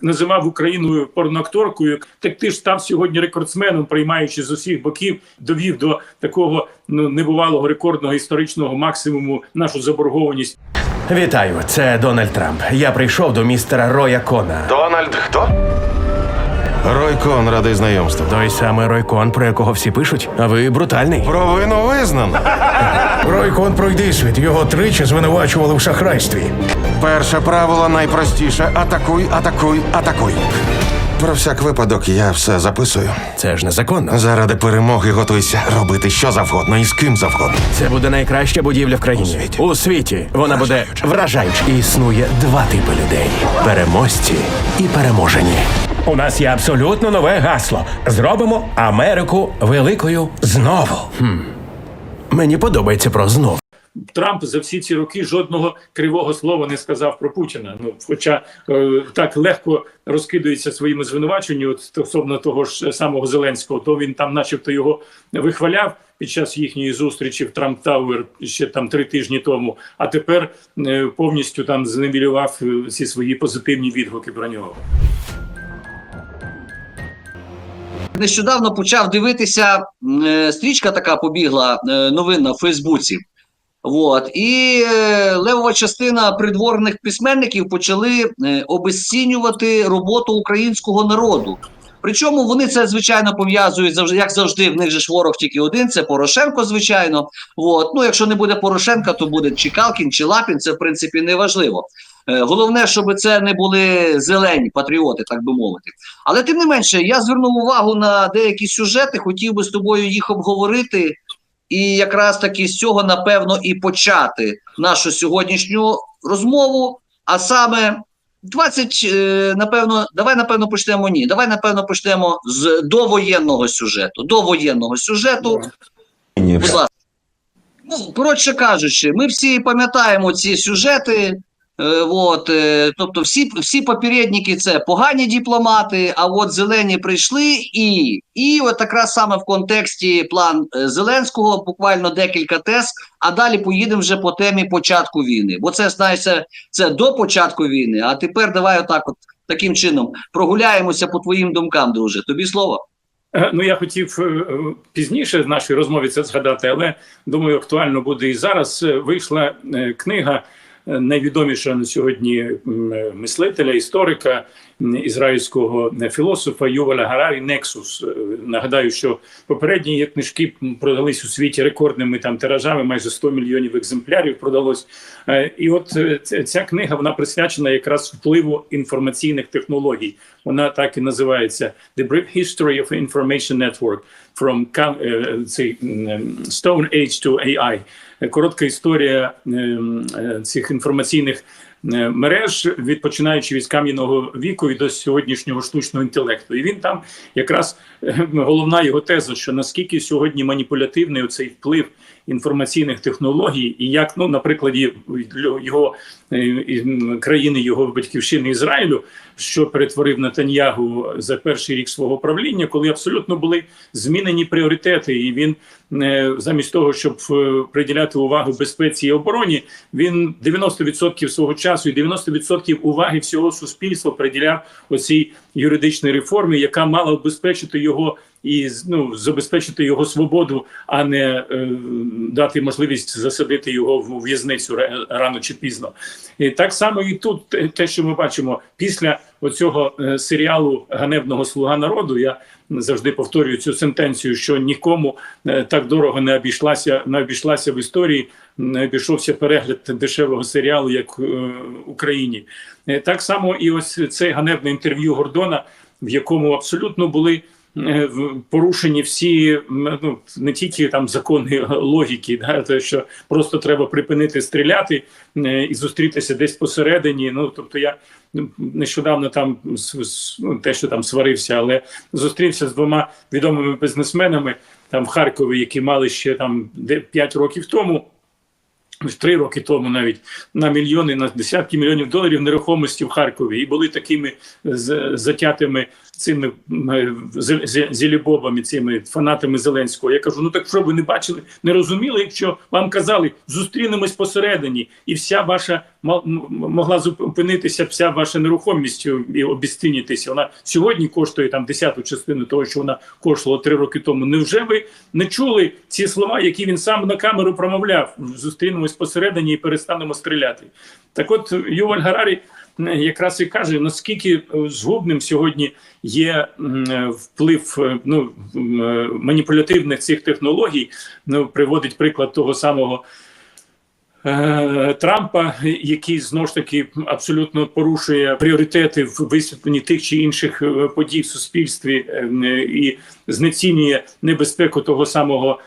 називав Україною порноакторкою. Так ти ж став сьогодні рекордсменом, приймаючи з усіх боків, довів до такого ну небувалого рекордного історичного максимуму нашу заборгованість. Вітаю, це Дональд Трамп. Я прийшов до містера Роя Кона. Дональд хто? Рой Кон, радий знайомству. Той самий Рой Кон, про якого всі пишуть. А ви брутальний. Провину визнано. Рой Кон пройди світ. Його тричі звинувачували в шахрайстві. Перше правило найпростіше: атакуй, атакуй, атакуй. Про всяк випадок я все записую. Це ж незаконно. Заради перемоги готуйся робити що завгодно і з ким завгодно. Це буде найкраща будівля в країні. У світі. У світі. Вона буде вражаюча. Існує два типи людей: переможці і переможені. У нас є абсолютно нове гасло. Зробимо Америку великою знову. Мені подобається про знов. Трамп за всі ці роки жодного кривого слова не сказав про Путіна. Ну, хоча е, так легко розкидується своїми звинуваченнями от стосовно того ж самого Зеленського, то він там, начебто, його вихваляв під час їхньої зустрічі в Трамп Тауер ще там три тижні тому. А тепер е, повністю там зневілював е, ці свої позитивні відгуки про нього. Нещодавно почав дивитися, е, стрічка така побігла е, новинна в Фейсбуці. От. І е, левова частина придворних письменників почали е, обезцінювати роботу українського народу. Причому вони це звичайно пов'язують завжди, як завжди, в них же ж ворог тільки один, це Порошенко, звичайно. От. Ну, якщо не буде Порошенка, то буде чи Калкін, чи Лапін, це в принципі не важливо. Е, Головне, щоб це не були зелені патріоти, так би мовити. Але тим не менше, я звернув увагу на деякі сюжети, хотів би з тобою їх обговорити, і якраз таки з цього напевно і почати нашу сьогоднішню розмову. А саме 20, е, напевно, давай напевно почнемо ні. Давай напевно почнемо з довоєнного сюжету. Довоєнного сюжету. Будь ласка. Ну, коротше кажучи, ми всі пам'ятаємо ці сюжети. Е, от, е, тобто всі, всі попередники це погані дипломати, а от зелені прийшли і, і от якраз саме в контексті план е, Зеленського буквально декілька тез, а далі поїдемо вже по темі початку війни. Бо це, знаєте, це до початку війни, а тепер давай отак от таким чином прогуляємося по твоїм думкам, друже. Тобі слово. Ну, я хотів пізніше в нашій розмові це згадати, але думаю, актуально буде і зараз. Вийшла книга найвідомішого на сьогодні мислителя, історика ізраїльського філософа Юваля Гарарі Нексус. Нагадаю, що попередні книжки продались у світі рекордними там тиражами, майже 100 мільйонів екземплярів продалось. Е, І от е, ця- книга вона присвячена якраз впливу інформаційних технологій. Вона так і називається The Brief History of Information Network from е, Stone Age to AI. Коротка історія ем, цих інформаційних мереж, від починаючи від кам'яного віку і до сьогоднішнього штучного інтелекту. І він там якраз е, головна його теза, що наскільки сьогодні маніпулятивний оцей вплив інформаційних технологій, і як ну на прикладі його е, країни його батьківщини Ізраїлю, що перетворив Натаньягу за перший рік свого правління, коли абсолютно були змінені пріоритети, і він е, замість того, щоб е, приділяти увагу безпеці і обороні, він 90% свого часу і 90% уваги всього суспільства приділяв оцій юридичній реформі, яка мала обезпечити його і ну, забезпечити його свободу, а не е, дати можливість засадити його в в'язницю рано чи пізно. І так само і тут те- що ми бачимо після оцього е, серіалу ганебного слуга народу. Я завжди повторюю цю сентенцію, що нікому е, так дорого не обійшлася, не обійшлася в історії, не обійшовся перегляд дешевого серіалу, як е, Україні. Е, Так само, і ось це ганебне інтерв'ю Гордона, в якому абсолютно були в- порушені всі ну не тільки там закони логіки, да, те, що просто треба припинити стріляти е, і зустрітися десь посередині. Ну тобто я нещодавно там ну, те, що там сварився, але зустрівся з двома відомими бізнесменами там в Харкові, які мали ще там 5 років тому. Три роки тому навіть на мільйони, на десятки мільйонів доларів нерухомості в Харкові, і були такими затятими цими е, зілібобами, цими фанатами Зеленського. Я кажу: ну так що ви не бачили, не розуміли, якщо вам казали, зустрінемось посередині, і вся ваша мо- могла зупинитися вся ваша нерухомість і обіцінитися. Вона сьогодні коштує там десяту частину того, що вона коштувала три роки тому. Невже ви не чули ці слова, які він сам на камеру промовляв? Зустрінемось посередині і перестанемо стріляти. Так, от Юваль Гарарі якраз і каже, наскільки е, згубним сьогодні є е, вплив е, ну, маніпулятивних цих технологій. Ну, приводить приклад того самого. Трампа, який знову ж таки абсолютно порушує пріоритети в висвітленні тих чи інших подій в суспільстві і знецінює небезпеку того самого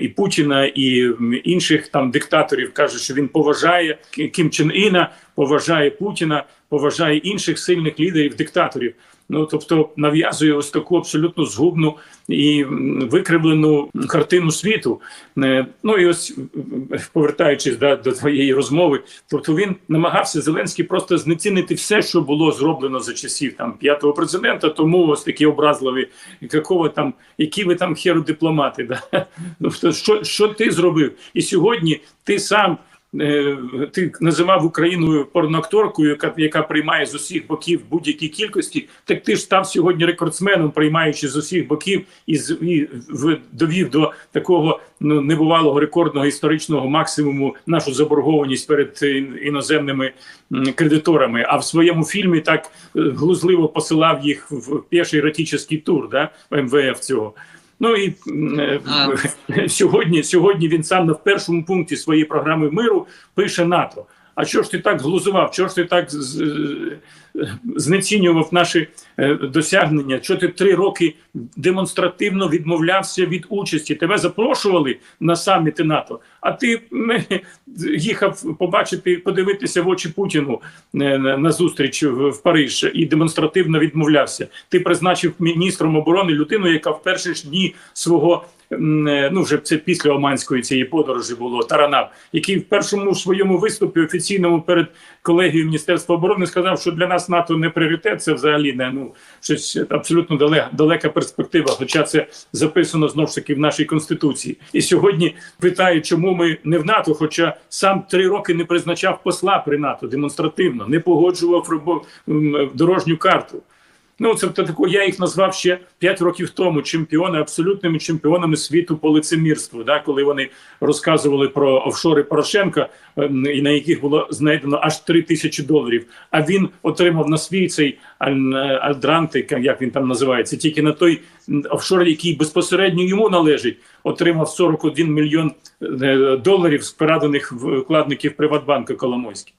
і Путіна, і інших там диктаторів, каже, що він поважає Кі- Кім Чен Іна, поважає Путіна, поважає інших сильних лідерів, диктаторів. Ну тобто нав'язує ось таку абсолютно згубну і викривлену картину світу. Е, Ну і ось повертаючись да, до твоєї розмови, тобто він намагався Зеленський просто знецінити все, що було зроблено за часів там п'ятого президента. Тому ось такі образливі, якого там, які ви там херу дипломати. Да? Тобто, що, що ти зробив? І сьогодні ти сам. Е, Ти називав Україною порноакторкою, яка, яка приймає з усіх боків будь-які кількості. Так ти ж став сьогодні рекордсменом, приймаючи з усіх боків, і, з- і довів до такого ну небувалого рекордного історичного максимуму нашу заборгованість перед е, іноземними кредиторами. А в своєму фільмі так е, глузливо посилав їх в перший еротичний тур, да, МВФ цього. Ну і е, А. сьогодні, сьогодні він сам на в першому пункті своєї програми миру пише НАТО. А чого ж ти так глузував? Чого ж ти так е, знецінював наші е, досягнення? Чого ти три роки демонстративно відмовлявся від участі? Тебе запрошували на саміти НАТО, а ти їхав побачити, подивитися в очі Путіну е, на зустріч в, в Париж і демонстративно відмовлявся. Ти призначив міністром оборони людину, яка в перші ж дні свого е, ну вже це після Оманської цієї подорожі було Таранав, який в першому своєму виступі офіційному перед колегією Міністерства оборони сказав, що для нас НАТО не пріоритет, це взагалі не ну щось абсолютно далека, далека перспектива. Хоча це записано знову ж таки в нашій конституції. І сьогодні питаю, чому ми не в НАТО, хоча сам три роки не призначав посла при НАТО демонстративно, не погоджував дорожню карту. Ну, це тако, я їх назвав ще 5 років тому чемпіони, абсолютними чемпіонами світу по лицемірству, да, коли вони розказували про офшори Порошенка, ем, і на яких було знайдено аж 3 тисячі доларів. А він отримав на свій цей аль- альдранти, як він там називається, тільки на той офшор, який безпосередньо йому належить, отримав 41 мільйон е, доларів з переданих вкладників Приватбанку Коломойський.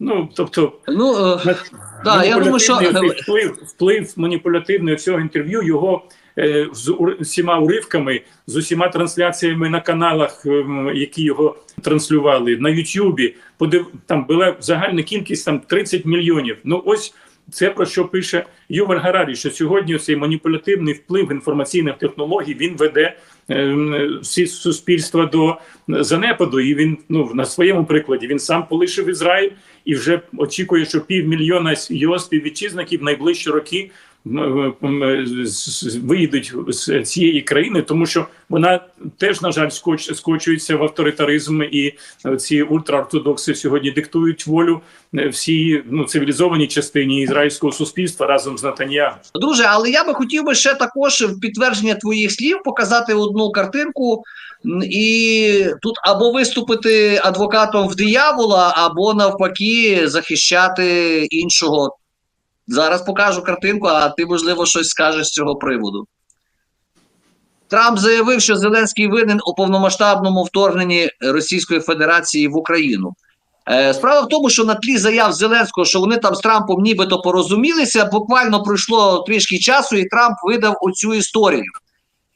Ну, тобто, Ну, е, да, я думаю, що вплив, вплив маніпулятивний цього інтерв'ю його е, з всіма уривками, з усіма трансляціями на каналах, ем, які його транслювали на Ютубі. Подив там була загальна кількість там 30 мільйонів. Ну ось. Це про що пише Юваль Гарарі, що сьогодні цей маніпулятивний вплив інформаційних технологій він веде суспільства до занепаду. І він ну на своєму прикладі він сам полишив Ізраїль і вже очікує, що півмільйона його співвітчизників найближчі роки м, з- з- виїдуть з цієї країни, тому що вона теж на жаль скоч, скочується в авторитаризм, і ці ультраортодокси сьогодні диктують волю е, всій ну цивілізованій частині ізраїльського суспільства разом з Натаньягу. Друже, але я би хотів би ще також в підтвердження твоїх слів показати одну картинку. І тут або виступити адвокатом в диявола, або навпаки захищати іншого. Зараз покажу картинку, а ти, можливо, щось скажеш з цього приводу. Трамп заявив, що Зеленський винен у повномасштабному вторгненні Російської Федерації в Україну. Е, Справа в тому, що на тлі заяв Зеленського, що вони там з Трампом нібито порозумілися, буквально пройшло трішки часу, і Трамп видав оцю історію.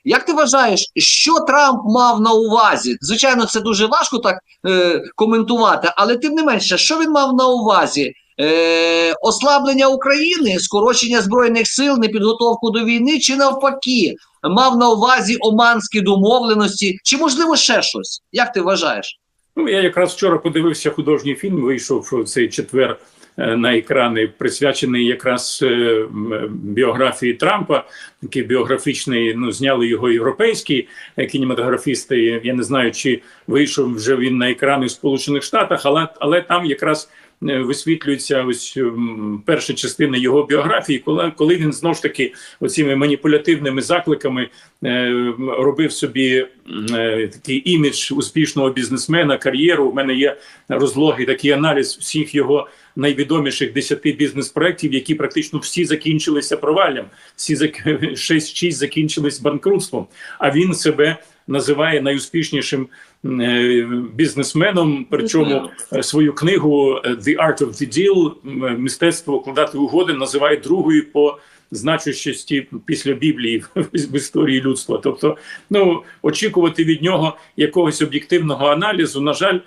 Як ти вважаєш, що Трамп мав на увазі? Звичайно, це дуже важко так е, коментувати, але тим не менше, що він мав на увазі? Е, ослаблення України, скорочення збройних сил, непідготовку до війни, чи навпаки, мав на увазі оманські домовленості, чи можливо ще щось? Як ти вважаєш? Ну я якраз вчора подивився художній фільм. Вийшов цей четвер е, на екрани, присвячений якраз е, біографії Трампа. Такий біографічний, ну зняли його європейські е, кінематографісти. Я не знаю, чи вийшов вже він на екрани в Сполучених Штатах, але але там якраз е, висвітлюється ось перша частина його біографії, коли, коли він знов ж таки оціми маніпулятивними закликами е, робив собі е, такий імідж успішного бізнесмена, кар'єру. У мене є розлогий такий аналіз всіх його найвідоміших десяти бізнес-проєктів, які практично всі закінчилися проваллям, всі зак- шість шість закінчились банкрутством. А він себе називає найуспішнішим е, бізнесменом. Причому е, свою книгу е, The Art of the Deal мистецтво укладати угоди називає другою по значущості після Біблії в історії людства. Тобто, ну очікувати від нього якогось об'єктивного аналізу, на жаль.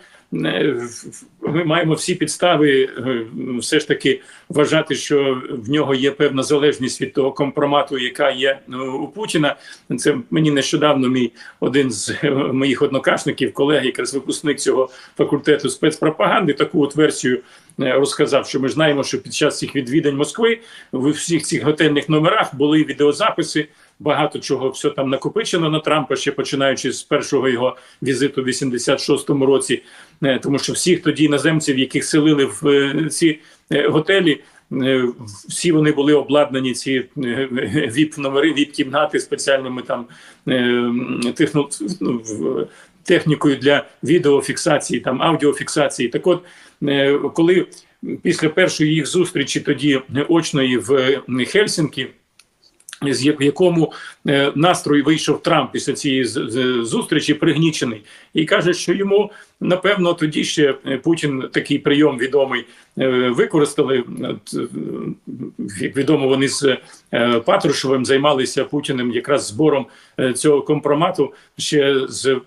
Е, Ми маємо всі підстави е, все ж таки вважати, що в нього є певна залежність від того компромату, яка є ну, у Путіна. Це мені нещодавно мій один з е, моїх однокашників, колег, якраз випускник цього факультету спецпропаганди, таку от версію е, розказав, що ми знаємо, що під час цих відвідань Москви в всіх цих готельних номерах були відеозаписи. Багато чого все там накопичено на Трампа, ще починаючи з першого його візиту в 86-му році, Е, тому що всіх тоді іноземців, яких селили в е, ці е, готелі, е, всі вони були обладнані ці віп номери, віп кімнати спеціальними там техно, ну, технікою для відеофіксації, там аудіофіксації. Так от, коли після першої їх зустрічі тоді очної в Хельсінкі з якому е, настрої вийшов Трамп після цієї зустрічі, пригнічений, і каже, що йому напевно тоді ще е, Путін такий прийом відомий е, використали. Як відомо, вони з Патрушевим займалися Путіним якраз збором е, цього компромату ще з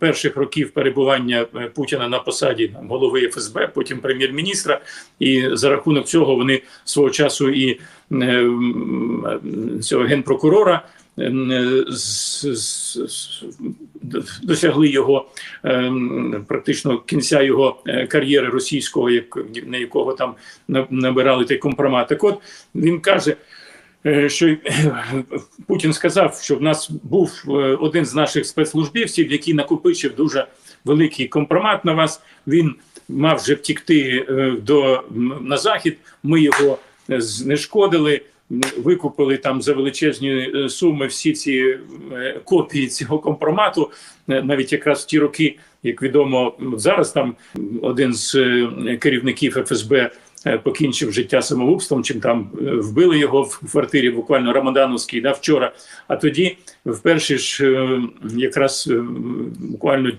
перших років перебування е, Путіна на посаді голови ФСБ, потім прем'єр-міністра. І за рахунок цього вони свого часу і е, цього генпрокурора е, досягли його е, практично кінця його е, кар'єри російського, як на якого там набирали той компромат. Так от він каже. Е, Що е, Путін сказав, що в нас був е, один з наших спецслужбівців, який накопичив дуже великий компромат на вас. Він мав вже втікти до на захід. Ми його знешкодили, викупили там за величезні суми всі ці копії цього компромату. Навіть якраз в ті роки, як відомо, зараз там один з керівників ФСБ покінчив життя самогубством, чим там е, вбили його в квартирі, буквально Рамадановській, да, вчора. А тоді, в перші ж е, якраз е, буквально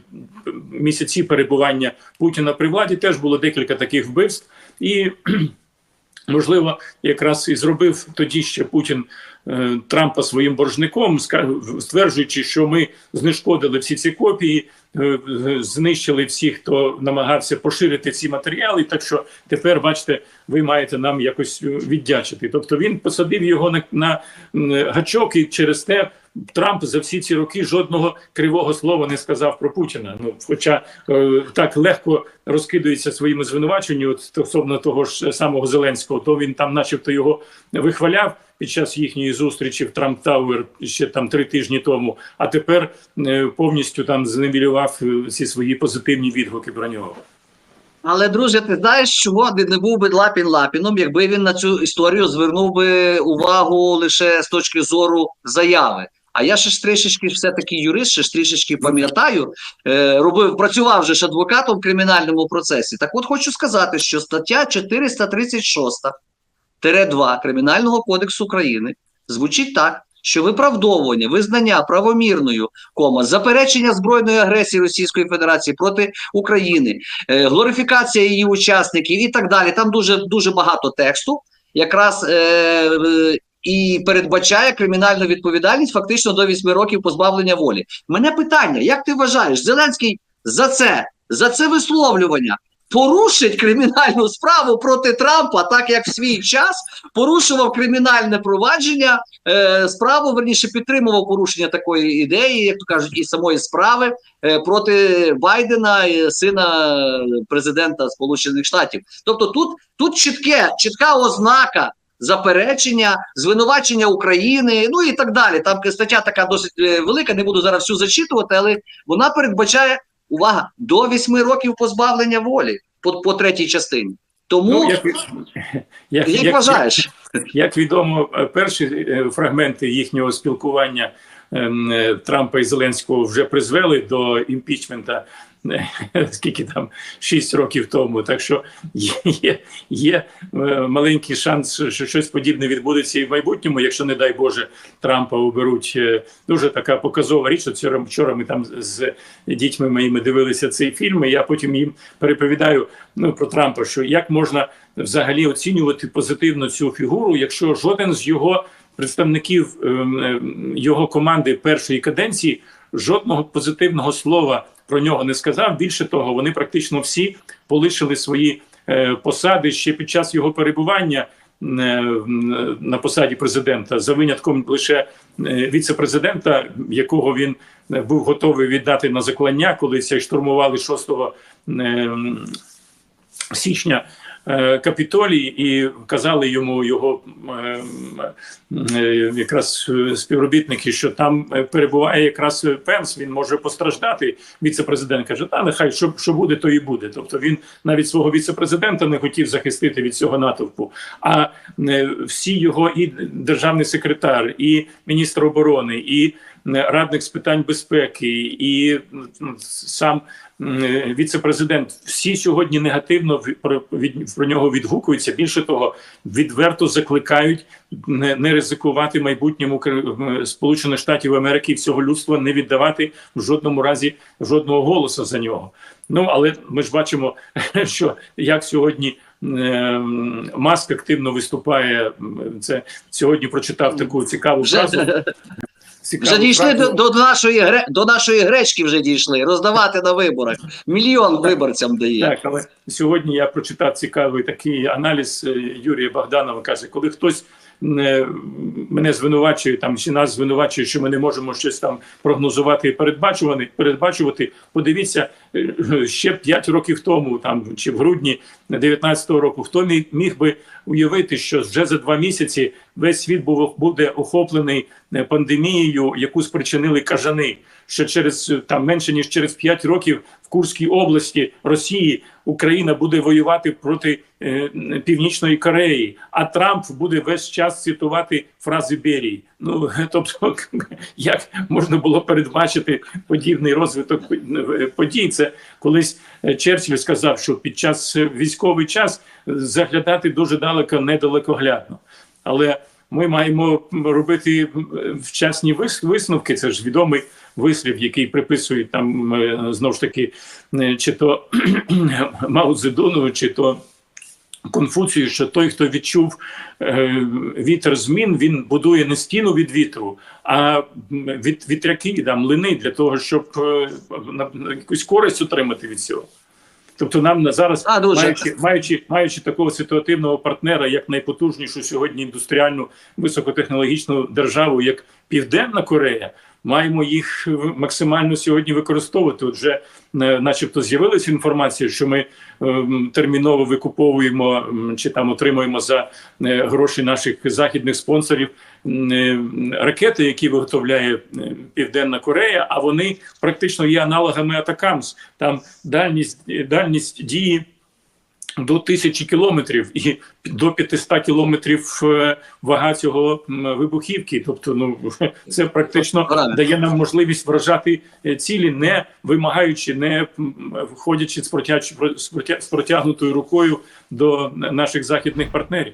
місяці перебування Путіна при владі, теж було декілька таких вбивств. І можливо, якраз і зробив тоді ще Путін е, Трампа своїм боржником, стверджуючи, що ми знешкодили всі ці копії, е, е, знищили всіх, хто намагався поширити ці матеріали. Так що тепер, бачите, ви маєте нам якось е, віддячити. Тобто він посадив його на, на гачок, і через те Трамп за всі ці роки жодного кривого слова не сказав про Путіна. Ну, хоча е, так легко розкидується своїми звинуваченнями стосовно того ж самого Зеленського, то він там, начебто, його вихваляв під час їхньої зустрічі в Трамп Тауер ще там три тижні тому. А тепер е, повністю там зневілював е, ці свої позитивні відгуки про нього. Але, друже, ти знаєш, чого не був би Лапін Лапіном, якби він на цю історію звернув би увагу лише з точки зору заяви. А я ще ж трішечки все-таки юрист, ще ж трішечки пам'ятаю, е, робив, працював вже ж адвокатом в кримінальному процесі. Так от хочу сказати, що стаття 436 2 Кримінального кодексу України звучить так, що виправдовування, визнання правомірною, кома, заперечення збройної агресії Російської Федерації проти України, е, глорифікація її учасників і так далі. Там дуже дуже багато тексту, якраз е, і передбачає кримінальну відповідальність фактично до 8 років позбавлення волі. Мене питання: як ти вважаєш, Зеленський за це, за це висловлювання порушить кримінальну справу проти Трампа, так як в свій час порушував кримінальне провадження, е, справу верніше підтримував порушення такої ідеї, як то кажуть, і самої справи е, проти Байдена, і сина президента Сполучених Штатів. Тобто, тут, тут чітке, чітка ознака. Заперечення, звинувачення України, ну і так далі. Там стаття така досить е, велика, не буду зараз всю зачитувати, але вона передбачає увага до 8 років позбавлення волі по, по третій частині. Тому Ну, як, як, як, вважаєш? Як відомо, е, перші е, фрагменти їхнього спілкування ем, Трампа і Зеленського вже призвели до імпічмента. Скільки там 6 років тому, так що є, є, е, маленький шанс, що щось подібне відбудеться і в майбутньому, якщо не дай Боже Трампа оберуть. Е, Дуже така показова річ. От Вчора, вчора ми там з дітьми моїми дивилися цей фільм. і Я потім їм переповідаю ну, про Трампа, що як можна взагалі оцінювати позитивно цю фігуру, якщо жоден з його представників ем, ем, його команди першої каденції жодного позитивного слова про нього не сказав. Більше того, вони практично всі полишили свої е, посади ще під час його перебування. е, На посаді президента за винятком лише е, віце-президента, якого він був готовий віддати на заклання, коли це штурмували 6 ем, січня Капітолій і казали йому його е, е, якраз е, співробітники, що там е, перебуває якраз Пенс. Він може постраждати. Віце-президент каже: та нехай що, що буде, то і буде. Тобто він навіть свого віце-президента не хотів захистити від цього натовпу. А е, всі його і державний секретар, і міністр оборони, і е, радник з питань безпеки, і сам е, віце-президент всі сьогодні негативно про, від, про нього відгукуються. Більше того, відверто закликають не, не ризикувати майбутньому Сполучених Штатів Америки і всього людства не віддавати в жодному разі жодного голосу за нього. Ну але ми ж бачимо, що як сьогодні. ем, Маск активно виступає. Це сьогодні прочитав таку цікаву фразу. вже дійшли до, до нашої гре, до нашої гречки. Вже дійшли роздавати на виборах. Мільйон виборцям дає. Так, але сьогодні я прочитав цікавий такий аналіз е, Юрія Богданова. каже, коли хтось мене звинувачує там чи нас звинувачує, що ми не можемо щось там прогнозувати і передбачувати, передбачувати. Подивіться е, ще 5 років тому, там чи в грудні 19-го року, хто міг, би уявити, що вже за два місяці весь світ був буде охоплений е, пандемією, яку спричинили кажани. Що через е, там менше ніж через 5 років в Курській області Росії Україна буде воювати проти е, Північної Кореї, а Трамп буде весь час цитувати фрази Берії. Ну тобто, як можна було передбачити подібний розвиток е, подій? Це колись е, Черчилль сказав, що під час е, військовий час заглядати дуже далеко недалекоглядно. Але ми маємо робити вчасні вис- висновки. Це ж відомий вислів, який приписують там е, знову ж таки, е, чи то Мао чи то Конфуцію, що той, хто відчув е, вітер змін, він будує не стіну від вітру, а від вітряки, да, млини для того, щоб якусь користь отримати від цього. Тобто нам на зараз, А, дуже. маючи, маючи, маючи такого ситуативного партнера, як найпотужнішу сьогодні індустріальну високотехнологічну державу, як Південна Корея, маємо їх максимально сьогодні використовувати. От вже, е, начебто, з'явилася інформація, що ми ем, терміново викуповуємо чи там отримуємо за е, гроші наших західних спонсорів е, ракети, які виготовляє е, Південна Корея, а вони практично є аналогами Атакамс. Там дальність, е, дальність дії. До тисячі кілометрів і до 500 кілометрів е, вага цього вибухівки. Тобто, ну це практично Правильно. дає нам можливість вражати е, цілі, не вимагаючи, не входячи з протягнутою рукою до наших західних партнерів.